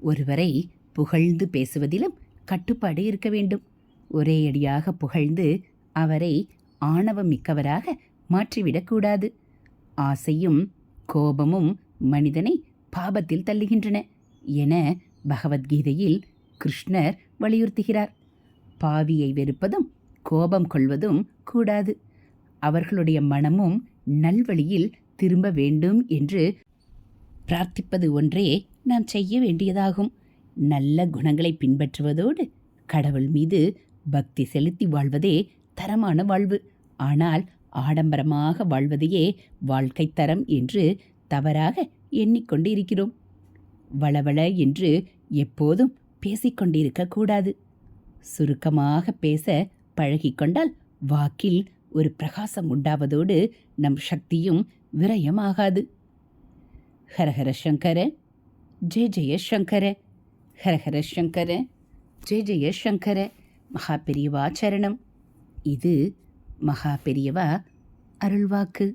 ஒருவரை புகழ்ந்து பேசுவதிலும் கட்டுப்பாடு இருக்க வேண்டும். ஒரே அடியாக புகழ்ந்து அவரை ஆணவம் மிக்கவராக மாற்றிவிடக்கூடாது ஆசையும் கோபமும் மனிதனை பாபத்தில் தள்ளுகின்றன என பகவத்கீதையில் கிருஷ்ணர் வலியுறுத்துகிறார். பாவியை வெறுப்பதும் கோபம் கொள்வதும் கூடாது. அவர்களுடைய மனமும் நல்வழியில் திரும்ப வேண்டும் என்று பிரார்த்திப்பது ஒன்றே நாம் செய்ய வேண்டியதாகும். நல்ல குணங்களை பின்பற்றுவதோடு கடவுள் மீது பக்தி செலுத்தி வாழ்வதே தரமான வாழ்வு. ஆனால் ஆடம்பரமாக வாழ்வதையே வாழ்க்கை தரம் என்று தவறாக எண்ணிக்கொண்டு இருக்கிறோம். வளவள என்று எப்போதும் பேசிக்கொண்டிருக்க கூடாது. சுருக்கமாக பேச பழகிக்கொண்டால் வாக்கில் ஒரு பிரகாசம் உண்டாவதோடு நம் சக்தியும் விரயமாகாது. ஹரஹர சங்கர ஜெய ஜெயசங்கர ஹரஹர சங்கர. ஜெய ஜெயசங்கர மகா பெரியவா சரணம். இது மகா பெரியவா அருள்வாக்கு.